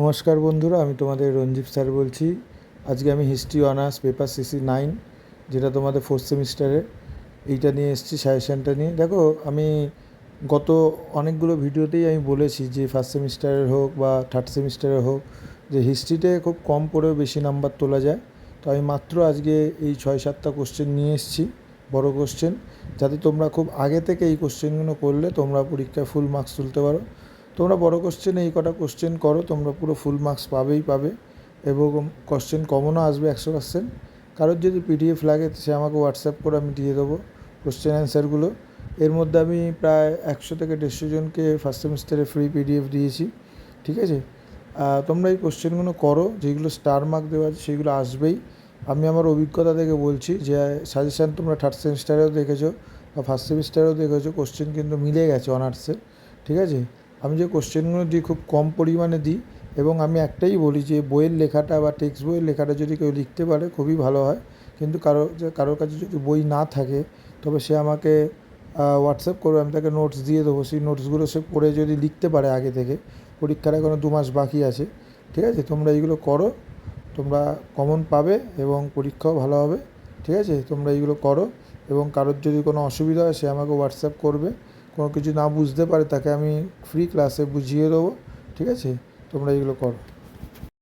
নমস্কার বন্ধুরা, আমি তোমাদের রঞ্জিত স্যার বলছি। আজকে আমি history honours paper CC nine যেটা তোমাদের ফোর্থ সেমিস্টারের এইটা নিয়ে এসেছি সাজেশানটা নিয়ে। দেখো, আমি গত অনেকগুলো ভিডিওতেই আমি বলেছি যে ফার্স্ট সেমিস্টারের হোক বা থার্ড সেমিস্টারের হোক, যে হিস্ট্রিতে খুব কম পড়েও বেশি নাম্বার তোলা যায়। তো আমি মাত্র আজকে এই ছয় সাতটা কোশ্চেন নিয়ে এসেছি, বড় কোশ্চেন যাতে তোমরা খুব আগে থেকে এই কোশ্চেনগুলো করলে তোমরা পরীক্ষায় ফুল মার্কস তুলতে পারো। তোমরা বড় কোশ্চেনে এই কটা কোশ্চেন করো, তোমরা পুরো ফুল মার্কস পাবেই পাবে এবং কোশ্চেন কমনও আসবে একশো পার্সেন্ট কারোর যদি পিডিএফ লাগে, সে আমাকে হোয়াটসঅ্যাপ করে আমি দিয়ে দেবো কোশ্চেন অ্যান্সারগুলো এর মধ্যে আমি প্রায় একশো থেকে দেড়শো জনকে ফার্স্ট সেমিস্টারে ফ্রি পিডিএফ দিয়েছি, ঠিক আছে? তোমরা এই কোশ্চেনগুলো করো, যেগুলো স্টার মার্ক দেওয়া আছে সেগুলো আসবেই। আমি আমার অভিজ্ঞতা থেকে বলছি যে সাজেশান তোমরা থার্ড সেমিস্টারেও দেখেছ বা ফার্স্ট সেমিস্টারেও দেখেছ কোশ্চেন কিন্তু মিলে গেছে অনার্সে ঠিক আছে? আমি যে কোশ্চেনগুলো দিই, খুব কম পরিমাণে দিই এবং আমি একটাই বলি যে, বইয়ের লেখাটা বা টেক্সট বইয়ের লেখাটা যদি কেউ লিখতে পারে, খুবই ভালো হয়। কিন্তু কারও যে কারোর কাছে যদি বই না থাকে, তবে সে আমাকে হোয়াটসঅ্যাপ করবে আমি তাকে নোটস দিয়ে দেবো। সেই নোটসগুলো সে পড়ে যদি লিখতে পারে আগে থেকে, পরীক্ষার এখনও দু মাস বাকি আছে, ঠিক আছে? তোমরা এইগুলো করো, তোমরা কমন পাবে এবং পরীক্ষাও ভালো হবে, ঠিক আছে? তোমরা এইগুলো করো এবং কারোর যদি কোনো অসুবিধা হয়, সে আমাকে হোয়াটসঅ্যাপ করবে। কোনো কিছু না বুঝতে পারে তাকে আমি ফ্রি ক্লাসে বুঝিয়ে দেবো, ঠিক আছে? তোমরা এইগুলো করো।